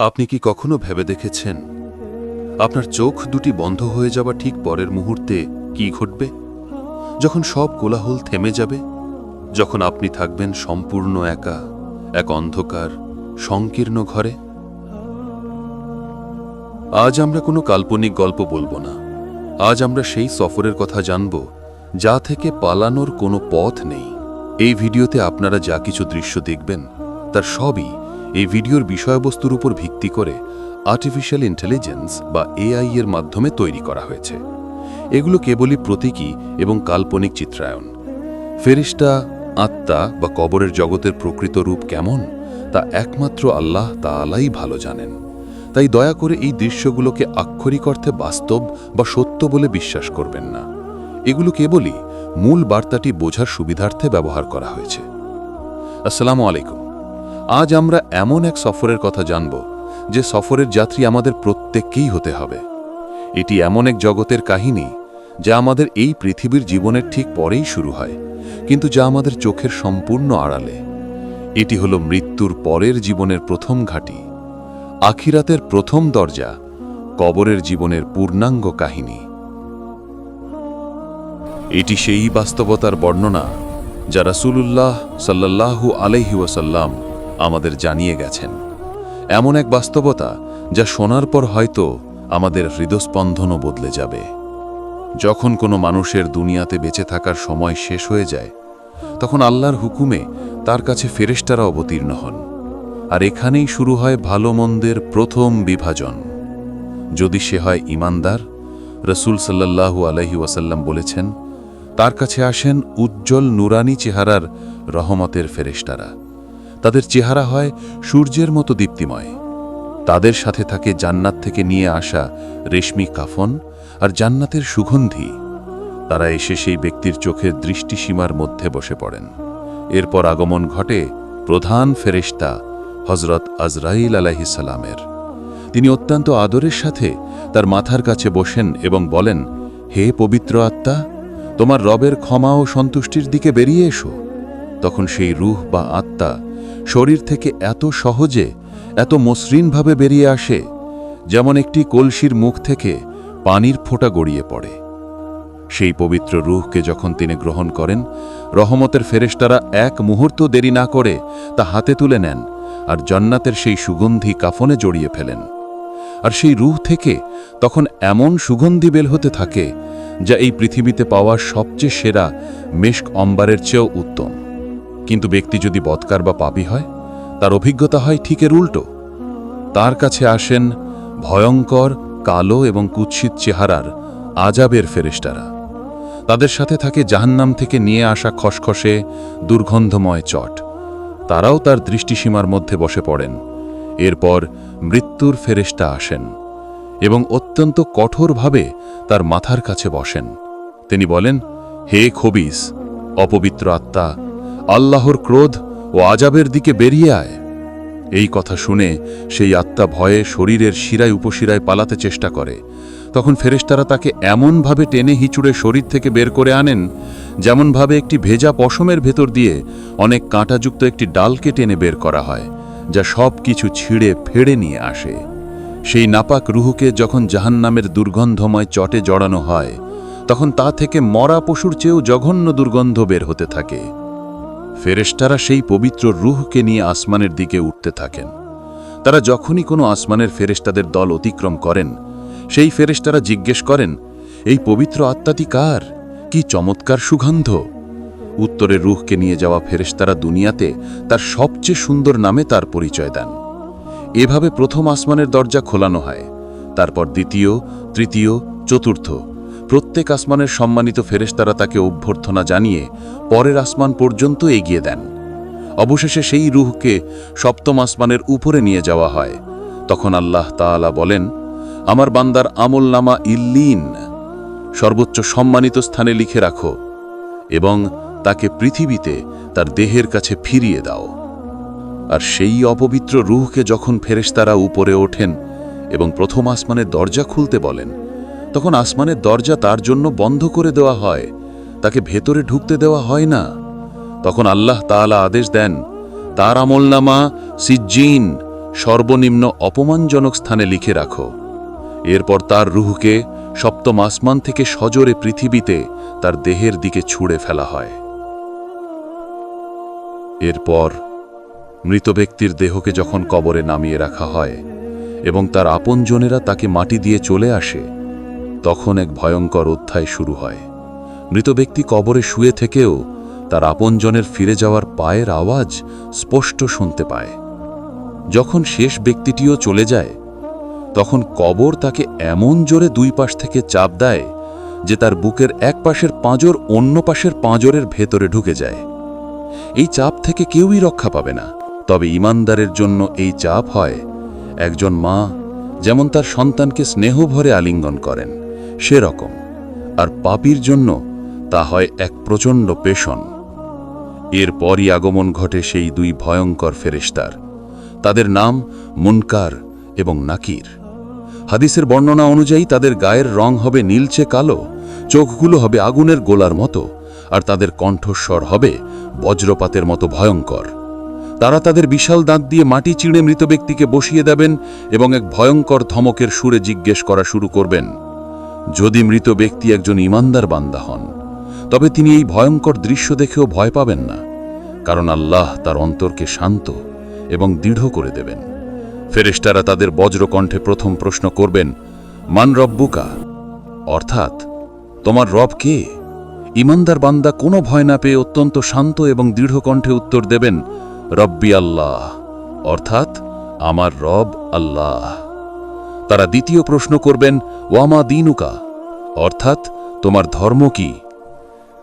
আপনি কি কখনো ভেবে দেখেছেন? আপনার চোখ দুটি বন্ধ হয়ে যাওয়া ঠিক পরের মুহূর্তে কি ঘটবে? যখন সব কোলাহল থেমে যাবে, যখন আপনি থাকবেন সম্পূর্ণ একা, এক অন্ধকার, সংকীর্ণ ঘরে? আজ আমরা কোনো কাল্পনিক গল্প বলব না। আজ আমরা সেই সফরের কথা জানব, যা থেকে পালানোর কোনো পথ নেই। এই ভিডিওতে আপনারা যা কিছু দৃশ্য দেখবেন, তার সবই এই ভিডিওর বিষয়বস্তুর উপর ভিত্তি করে আর্টিফিশিয়াল ইন্টেলিজেন্স বা এআই এর মাধ্যমে তৈরি করা হয়েছে। এগুলো কেবলই প্রতীকী এবং কাল্পনিক চিত্রায়ন। ফেরিস্তা, আত্মা বা কবরের জগতের প্রকৃত রূপ কেমন, তা একমাত্র আল্লাহ তাআলাই ভালো জানেন। তাই দয়া করে এই দৃশ্যগুলোকে আক্ষরিক অর্থে বাস্তব বা সত্য বলে বিশ্বাস করবেন না। এগুলো কেবলই মূল বার্তাটি বোঝার সুবিধার্থে ব্যবহার করা হয়েছে। আসসালামু আলাইকুম। আজ আমরা এমন এক সফরের কথা জানব, যে সফরের যাত্রী আমাদের প্রত্যেককেই হতে হবে। এটি এমন এক জগতের কাহিনী, যা আমাদের এই পৃথিবীর জীবনের ঠিক পরেই শুরু হয়, কিন্তু যা আমাদের চোখের সম্পূর্ণ আড়ালে। এটি হলো মৃত্যুর পরের জীবনের প্রথম ঘাঁটি, আখিরাতের প্রথম দরজা, কবরের জীবনের পূর্ণাঙ্গ কাহিনী। এটি সেই বাস্তবতার বর্ণনা, যা রাসূলুল্লাহ সাল্লাল্লাহু আলাইহি ওয়াসাল্লাম আমাদের জানিয়ে গেছেন। এমন এক বাস্তবতা যা শোনার পর হয়তো আমাদের হৃদস্পন্দনও বদলে যাবে। যখন কোনো মানুষের দুনিয়াতে বেঁচে থাকার সময় শেষ হয়ে যায়, তখন আল্লাহর হুকুমে তার কাছে ফেরেশতারা অবতীর্ণ হন। আর এখানেই শুরু হয় ভালো মন্দের প্রথম বিভাজন। যদি সে হয় ইমানদার, রসুল সাল্লাল্লাহু আলহি ওয়াসাল্লাম বলেছেন, তার কাছে আসেন উজ্জ্বল নুরানি চেহারার রহমতের ফেরেশতারা। তাদের চেহারা হয় সূর্যের মতো দীপ্তিময়। তাদের সাথে থাকে জান্নাত থেকে নিয়ে আসা রেশমি কাফন আর জান্নাতের সুগন্ধি। তারা এসে সেই ব্যক্তির চোখের দৃষ্টিসীমার মধ্যে বসে পড়েন। এরপর আগমন ঘটে প্রধান ফেরেশতা হজরত আজরাইল আলাহিসাল্লামের তিনি অত্যন্ত আদরের সাথে তার মাথার কাছে বসেন এবং বলেন, হে পবিত্র আত্মা, তোমার রবের ক্ষমা ও সন্তুষ্টির দিকে বেরিয়ে এসো। তখন সেই রুহ বা আত্মা শরীর থেকে এত সহজে, এত মসৃণভাবে বেরিয়ে আসে, যেমন একটি কলসির মুখ থেকে পানির ফোঁটা গড়িয়ে পড়ে। সেই পবিত্র রুহকে যখন তিনি গ্রহণ করেন, রহমতের ফেরেশতারা এক মুহূর্ত দেরি না করে তা হাতে তুলে নেন আর জান্নাতের সেই সুগন্ধি কাফনে জড়িয়ে ফেলেন। আর সেই রুহ থেকে তখন এমন সুগন্ধি বেল হতে থাকে, যা এই পৃথিবীতে পাওয়া সবচেয়ে সেরা মেশক অম্বারের চেয়েও উত্তম। কিন্তু ব্যক্তি যদি বৎকার বা পাপী হয়, তার অভিজ্ঞতা হয় ঠিক এর উল্টো। তার কাছে আসেন ভয়ঙ্কর, কালো এবং কুৎসিত চেহারার আজাবের ফেরেশতারা। তাদের সাথে থাকে জাহান্নাম থেকে নিয়ে আসা খসখসে, দুর্গন্ধময় চট। তারাও তার দৃষ্টিসীমার মধ্যে বসে পড়েন। এরপর মৃত্যুর ফেরেশতা আসেন এবং অত্যন্ত কঠোরভাবে তার মাথার কাছে বসেন। তিনি বলেন, হে খবিস, অপবিত্র আত্মা আল্লাহর ক্রোধ ও আজাবের দিকে বেরিয়ে আয়। এই কথা শুনে সেই আত্মা ভয়ে শরীরের শিরায় উপশিরায় পালাতে চেষ্টা করে। তখন ফেরেশতারা তাকে এমনভাবে টেনে হিচুড়ে শরীর থেকে বের করে আনেন, যেমনভাবে একটি ভেজা পশমের ভেতর দিয়ে অনেক কাঁটাযুক্ত একটি ডালকে টেনে বের করা হয়, যা সব কিছু ছিঁড়ে ফেড়ে নিয়ে আসে। সেই নাপাক রুহুকে যখন জাহান্নামের দুর্গন্ধময় চটে জড়ানো হয়, তখন তা থেকে মরা পশুর চেয়েও জঘন্য দুর্গন্ধ বের হতে থাকে। ফেরেশতারা সেই পবিত্র রুহকে নিয়ে আসমানের দিকে উঠতে থাকেন। তারা যখনই কোনো আসমানের ফেরেশতাদের দল অতিক্রম করেন, সেই ফেরেশতারা জিজ্ঞেস করেন, এই পবিত্র আত্মাটি কার? কি চমৎকার সুগন্ধ? উত্তরে রুহকে নিয়ে যাওয়া ফেরেশতারা দুনিয়াতে তার সবচেয়ে সুন্দর নামে তার পরিচয় দেন। এভাবে প্রথম আসমানের দরজা খোলানো হয়, তারপর দ্বিতীয়, তৃতীয়, চতুর্থ প্রত্যেক আসমানের সম্মানিত ফেরেশতারা তাকে অভ্যর্থনা জানিয়ে পরের আসমান পর্যন্ত এগিয়ে দেন। অবশেষে সেই রুহকে সপ্তম আসমানের উপরে নিয়ে যাওয়া হয়। তখন আল্লাহ তাআলা বলেন, আমার বান্দার আমল নামা ইল্লিন। সর্বোচ্চ সম্মানিত স্থানে লিখে রাখো এবং তাকে পৃথিবীতে তার দেহের কাছে ফিরিয়ে দাও। আর সেই অপবিত্র রুহকে যখন ফেরেশতারা উপরে ওঠেন এবং প্রথম আসমানের দরজা খুলতে বলেন তখন আসমানের দরজা তার জন্য বন্ধ করে দেওয়া হয়। তাকে ভেতরে ঢুকতে দেওয়া হয় না। তখন আল্লাহ তাআলা আদেশ দেন, তার আমলনামা সিজ্জিন, সর্বনিম্ন অপমানজনক স্থানে লিখে রাখো। এরপর তার রুহকে সপ্তম আসমান থেকে সজোরে পৃথিবীতে তার দেহের দিকে ছুঁড়ে ফেলা হয়। এরপর মৃত ব্যক্তির দেহকে যখন কবরে নামিয়ে রাখা হয় এবং তার আপনজনেরা তাকে মাটি দিয়ে চলে আসে তখন এক ভয়ঙ্কর অধ্যায় শুরু হয়। মৃত ব্যক্তি কবরে শুয়ে থেকেও তার আপনজনের ফিরে যাওয়ার পায়ের আওয়াজ স্পষ্ট শুনতে পায়। যখন শেষ ব্যক্তিটিও চলে যায়, তখন কবর তাকে এমন জোরে দুই পাশ থেকে চাপ দেয় যে তার বুকের এক পাশের পাঁজর অন্য পাশের পাঁজরের ভেতরে ঢুকে যায়। এই চাপ থেকে কেউই রক্ষা পাবে না। তবে ইমানদারের জন্য এই চাপ হয় একজন মা যেমন তার সন্তানকে স্নেহ ভরে আলিঙ্গন করেন। সেরকম। আর পাপির জন্য তা হয় এক প্রচণ্ড পেশন এরপরই আগমন ঘটে সেই দুই ভয়ঙ্কর ফেরেশতার। তাদের নাম মুনকার এবং নাকির। হাদিসের বর্ণনা অনুযায়ী তাদের গায়ের রং হবে নীলচে কালো, চোখগুলো হবে আগুনের গোলার মতো, আর তাদের কণ্ঠস্বর হবে বজ্রপাতের মতো ভয়ঙ্কর। তারা তাদের বিশাল দাঁত দিয়ে মাটি চিড়ে মৃত ব্যক্তিকে বসিয়ে দেবেন এবং এক ভয়ঙ্কর ধমকের সুরে জিজ্ঞেস করা শুরু করবেন। যদি মৃত ব্যক্তি একজন ইমানদার বান্দা হন, তবে তিনি এই ভয়ঙ্কর দৃশ্য দেখেও ভয় পাবেন না, কারণ আল্লাহ তার অন্তরকে শান্ত এবং দৃঢ় করে দেবেন। ফেরেশতারা তাদের বজ্রকণ্ঠে প্রথম প্রশ্ন করবেন, মান রব্বুকা? অর্থাৎ, তোমার রব কে? ইমানদার বান্দা কোনো ভয় না পেয়ে অত্যন্ত শান্ত এবং দৃঢ় কণ্ঠে উত্তর দেবেন, রব্বি আল্লাহ। অর্থাৎ, আমার রব আল্লাহ। তারা দ্বিতীয় প্রশ্ন করবেন, ওয়ামা দিনুকা? অর্থাৎ, তোমার ধর্ম কি?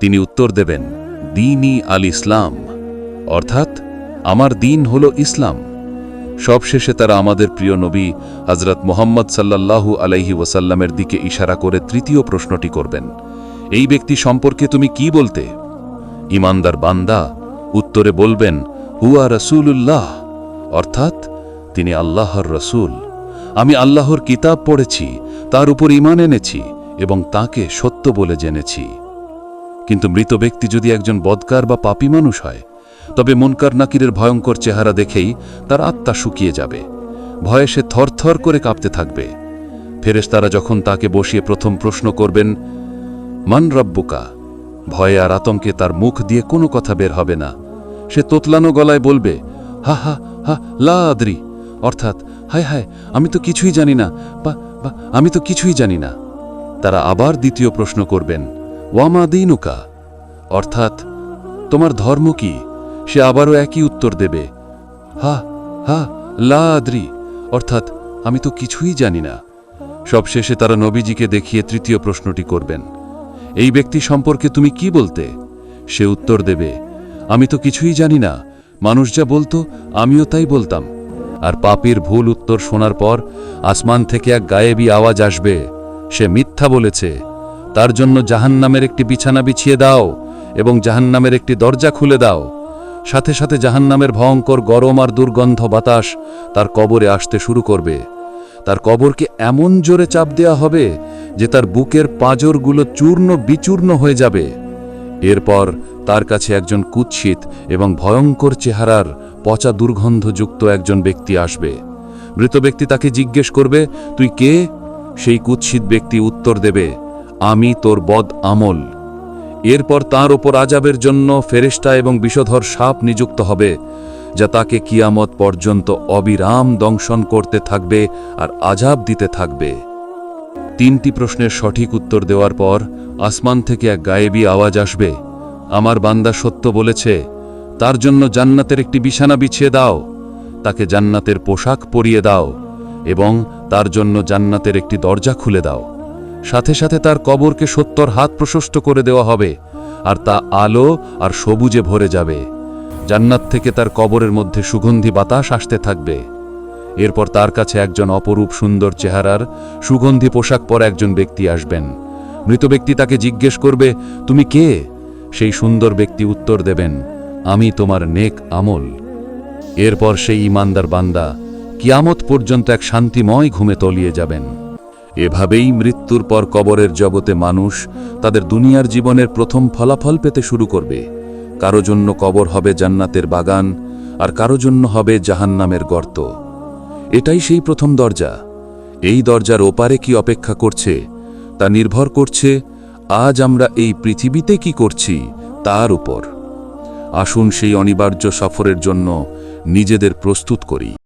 তিনি উত্তর দেবেন, দিনই আল ইসলাম। অর্থাৎ, আমার দিন হল ইসলাম। সবশেষে তারা আমাদের প্রিয় নবী হজরত মোহাম্মদ সাল্লাল্লাহু আলাইহি ওয়াসাল্লামের দিকে ইশারা করে তৃতীয় প্রশ্নটি করবেন, এই ব্যক্তি সম্পর্কে তুমি কি বলতে? ইমানদার বান্দা উত্তরে বলবেন, হুয়া রসুল্লাহ অর্থাৎ, তিনি আল্লাহর রসুল। আমি আল্লাহর কিতাব পড়েছি, তার উপর ইমান এনেছি এবং তাকে সত্য বলে জেনেছি। কিন্তু মৃত ব্যক্তি যদি একজন বদকার বা পাপী মানুষ হয়, তবে মনকার নাকিরের ভয়ঙ্কর চেহারা দেখেই তার আত্মা শুকিয়ে যাবে। ভয়ে সে থরথর করে কাঁপতে থাকবে। ফেরেশতারা যখন তাকে বসিয়ে প্রথম প্রশ্ন করবেন, মান রব্বুকা? ভয়ে আর আতঙ্কে তার মুখ দিয়ে কোনো কথা বের হবে না। সে তোতলানো গলায় বলবে, হা হা হা, লা আদ্রি। অর্থাৎ হায় হায়, আমি তো কিছুই জানি না। বা বা, আমি তো কিছুই জানি না। তারা আবার দ্বিতীয় প্রশ্ন করবেন, ওয়ামা দিনুকা? অর্থাৎ, তোমার ধর্ম কি? সে আবারও একই উত্তর দেবে, হা হা, লা আদ্রি। অর্থাৎ, আমি তো কিছুই জানি না। সবশেষে তারা নবীজিকে দেখিয়ে তৃতীয় প্রশ্নটি করবেন, এই ব্যক্তি সম্পর্কে তুমি কি বলতে? সে উত্তর দেবে, আমি তো কিছুই জানি না। মানুষ যা বলতো, আমিও তাই বলতাম। আর পাপির ভুল উত্তর শোনার পর আসমান থেকে এক গায়েবী আওয়াজ আসবে। সে মিথ্যা বলেছে। তার জন্য জাহান্নামের একটি বিছানা বিছিয়ে দাও এবং জাহান্নামের একটি দরজা খুলে দাও। সাথে সাথে জাহান্নামের ভয়ঙ্কর গরম আর দুর্গন্ধ বাতাস তার কবরে আসতে শুরু করবে। তার কবরকে এমন জোরে চাপ দেয়া হবে যে তার বুকের পাঁজরগুলো চূর্ণ বিচূর্ণ হয়ে যাবে। এরপর তার কাছে একজন কুৎসিত এবং ভয়ঙ্কর চেহারার পচা দুর্গন্ধযুক্ত একজন ব্যক্তি আসবে। মৃত ব্যক্তি তাকে জিজ্ঞেস করবে, তুই কে? সেই কুৎসিত ব্যক্তি উত্তর দেবে, আমি তোর বদ আমল। এরপর তার ওপর আজাবের জন্য ফেরেশতা এবং বিষধর সাপ নিযুক্ত হবে, যা তাকে কিয়ামত পর্যন্ত অবিরাম দংশন করতে থাকবে আর আজাব দিতে থাকবে। তিনটি প্রশ্নের সঠিক উত্তর দেওয়ার পর আসমান থেকে এক গায়েবী আওয়াজ আসবে, আমার বান্দা সত্য বলেছে তার জন্য জান্নাতের একটি বিছানা বিছিয়ে দাও। তাকে জান্নাতের পোশাক পরিয়ে দাও এবং তার জন্য জান্নাতের একটি দরজা খুলে দাও। সাথে সাথে তার কবরকে সত্তর হাত প্রশস্ত করে দেওয়া হবে আর তা আলো আর সবুজে ভরে যাবে। জান্নাত থেকে তার কবরের মধ্যে সুগন্ধি বাতাস আসতে থাকবে। এরপর তার কাছে একজন অপরূপ সুন্দর চেহারার সুগন্ধি পোশাক পরা একজন ব্যক্তি আসবেন। মৃত ব্যক্তি তাকে জিজ্ঞেস করবে, তুমি কে? সেই সুন্দর ব্যক্তি উত্তর দেবেন আমি তোমার নেক আমল। এরপর সেই ইমানদার বান্দা কিয়ামত পর্যন্ত এক শান্তিময় ঘুমে তলিয়ে যাবেন। এভাবেই মৃত্যুর পর কবরের জগতে মানুষ তাদের দুনিয়ার জীবনের প্রথম ফলাফল পেতে শুরু করবে। কারও জন্য কবর হবে জান্নাতের বাগান, আর কারও জন্য হবে জাহান্নামের গর্ত। এটাই সেই প্রথম দরজা। এই দরজার ওপারে কি অপেক্ষা করছে, তা নির্ভর করছে আজ আমরা এই পৃথিবীতে কি করছি, তার উপর। আসুন সেই অনিবার্য সফরের জন্য নিজেদের প্রস্তুত করি।